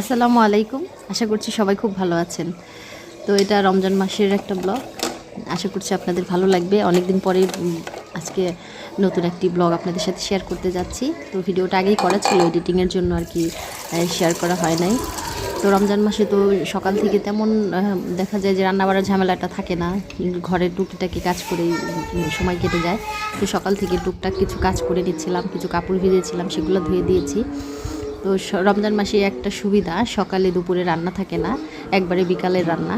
আসসালামু আলাইকুম। আশা করছি সবাই খুব ভালো আছেন। তো এটা রমজান মাসের একটা ব্লগ। আশা করছি আপনাদের ভালো লাগবে। অনেকদিন পরে আজকে নতুন একটি ব্লগ আপনাদের সাথে শেয়ার করতে যাচ্ছি। তো ভিডিওটা আগেই করা ছিল এডিটিংয়ের জন্য আর কি শেয়ার করা হয় নাই। তো রমজান মাসে তো সকাল থেকে তেমন দেখা যায় যে রান্নাবাড়ার ঝামেলাটা থাকে না। ঘরের টুকিটাকি কাজ উম, সময় কেটে যায়। তো সকাল থেকে টুকটাক কিছু কাজ করে নিচ্ছিলাম কিছু কাপড় ভিজেছিলাম সেগুলো ধুয়ে দিয়েছি। তো রমজান মাসে একটা সুবিধা, সকালে দুপুরে রান্না থাকে না, একবারে বিকালের রান্না।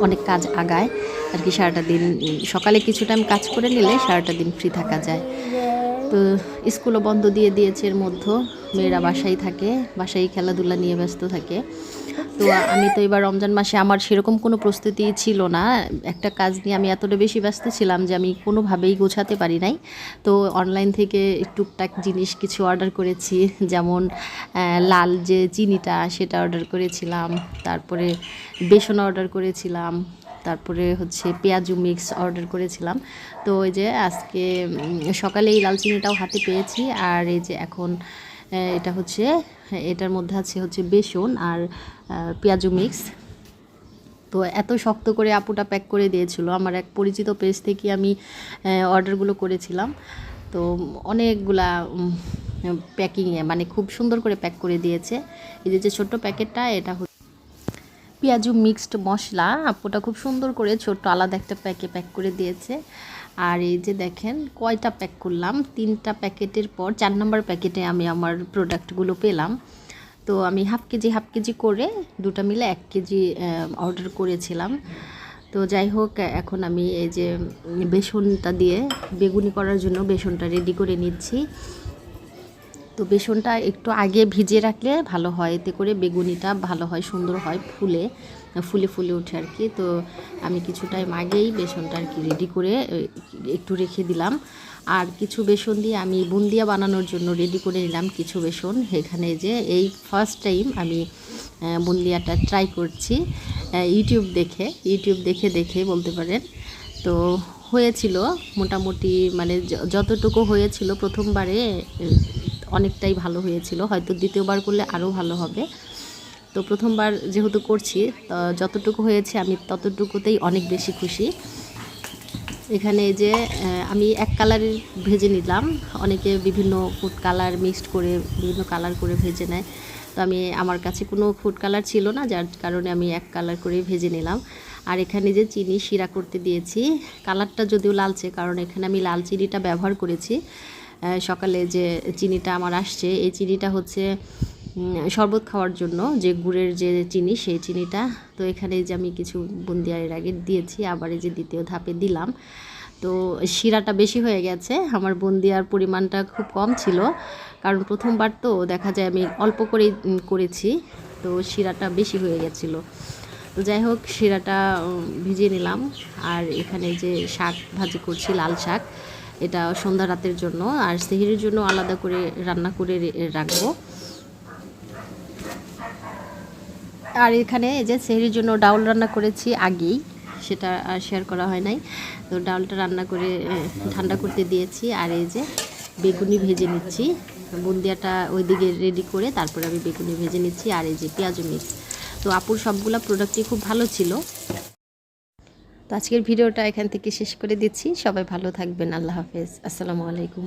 অনেক কাজ আগায়। আর কি সারাটা দিন সকালে কিছু টাইম কাজ করে নিলে সারাটা দিন ফ্রি থাকা যায়। তো স্কুলও বন্ধ দিয়ে দিয়েছে এর মধ্যে। মেয়েরা বাসায় থাকে, বাসায় খেলাধুলা নিয়ে ব্যস্ত থাকে। তো আমি তো এবার রমজান মাসে আমার সেরকম কোনো প্রস্তুতি ছিল না। একটা কাজ নিয়ে আমি এতটা বেশি ব্যস্ত ছিলাম যে আমি কোনোভাবেই গোছাতে পারি নাই। তো অনলাইন থেকে টুকটাক জিনিস কিছু অর্ডার করেছি, যেমন লাল যে চিনিটা সেটা অর্ডার করেছিলাম। তারপরে বেসন অর্ডার করেছিলাম। তারপরে হচ্ছে পেঁয়াজু মিক্স অর্ডার করেছিলাম। তো ওই যে আজকে সকালে এই লাল চিনিটাও হাতে পেয়েছি। আর এই যে এখন এটা হচ্ছে, এটার মধ্যে আছে হচ্ছে বেসন আর পেঁয়াজু মিক্স তো এত শক্ত করে আপুটা প্যাক করে দিয়েছিল। আমার এক পরিচিত পেজ থেকে আমি অর্ডারগুলো করেছিলাম। তো অনেকগুলা প্যাকিংয়ে মানে খুব সুন্দর করে প্যাক করে দিয়েছে। এই যে ছোট্ট প্যাকেটটা এটা পেঁয়াজু মিক্সড মশলা, আপুটা খুব সুন্দর করে ছোট্ট আলাদা একটা প্যাকে প্যাক করে দিয়েছে। আর এই যে দেখেন, কয়টা প্যাক করলাম? তিনটা প্যাকেটের পর, চার নম্বর প্যাকেটে আমি আমার প্রোডাক্টগুলো পেলাম। তো আমি হাফ কেজি হাফ কেজি করে দুটো মিলে এক কেজি অর্ডার করেছিলাম। তো যাই হোক, এখন আমি এই যে বেসনটা দিয়ে বেগুনি করার জন্য বেসনটা রেডি করে নিচ্ছি। তো বেসনটা একটু আগে ভিজিয়ে রাখলে ভালো হয়। এতে করে বেগুনিটা ভালো হয়, সুন্দর হয়, ফুলে ফুলে ফুলে ওঠে আর কি। তো আমি কিছু টাইম আগেই বেসনটা আর কি রেডি করে একটু রেখে দিলাম। আর কিছু বেসন দিয়ে আমি বুন্দিয়া বানানোর জন্য রেডি করে নিলাম কিছু বেসন। এখানে যে, এই ফার্স্ট টাইম আমি বুন্দিয়াটা ট্রাই করছি ইউটিউব দেখে ইউটিউব দেখে দেখে বলতে পারেন। তো হয়েছিল মোটামুটি মানে যতটুকু হয়েছিল প্রথমবারে অনেকটাই ভালো হয়েছিল। হয়তো দ্বিতীয়বার করলে আরও ভালো হবে। তো প্রথমবার যেহেতু করছি যতটুকু হয়েছে আমি ততটুকুতেই অনেক বেশি খুশি। এখানে যে আমি এক কালারের ভেজে নিলাম। অনেকে বিভিন্ন ফুড কালার মিক্সড করে, বিভিন্ন কালার করে ভেজে নেয়। তো আমি, আমার কাছে কোনো ফুড কালার ছিল না, যার কারণে আমি এক কালার করে ভেজে নিলাম। আর এখানে যে চিনি শিরা করতে দিয়েছি কালারটা যদিও লালচে, কারণ এখানে আমি লাল চিনিটা ব্যবহার করেছি। সকালে যে চিনিটা আমার আসছে, এই চিনিটা হচ্ছে শরবত খাওয়ার জন্য যে গুড়ের যে চিনি, সেই চিনিটা। তো এখানে যে আমি কিছু বুন্দিয়া এর আগে দিয়েছি, আবার এই যে দ্বিতীয় ধাপে দিলাম। তো শিরাটা বেশি হয়ে গেছে, আমার বুন্দিয়ার পরিমাণটা খুব কম ছিল। কারণ প্রথমবার তো, দেখা যায় আমি অল্প করেই করেছি, তো শিরাটা বেশি হয়ে গেছিল। তো যাই হোক, শিরাটা ভিজিয়ে নিলাম। আর এখানে যে শাক ভাজি করছি, লাল শাক এটা সন্ধ্যা রাতের জন্য, আর সেহিরির জন্য আলাদা করে রান্না করে রাখব। আর এখানে এই যে সেহরির জন্য ডাউল রান্না করেছি আগেই, সেটা আর শেয়ার করা হয় নাই। তো ডাউলটা রান্না করে ঠান্ডা করতে দিয়েছি, আর এই যে বেগুনি ভেজে নিচ্ছি। বুন্দিয়াটা ওইদিকে রেডি করে তারপরে আমি বেগুনি ভেজে নিচ্ছি, আর এই যে পেঁয়াজ মিক্স। তো আপুর সবগুলা প্রোডাক্টই খুব ভালো ছিল। তো আজকের ভিডিওটা এখান থেকে শেষ করে দিচ্ছি। সবাই ভালো থাকবেন। আল্লাহ হাফেজ। আসসালামু আলাইকুম।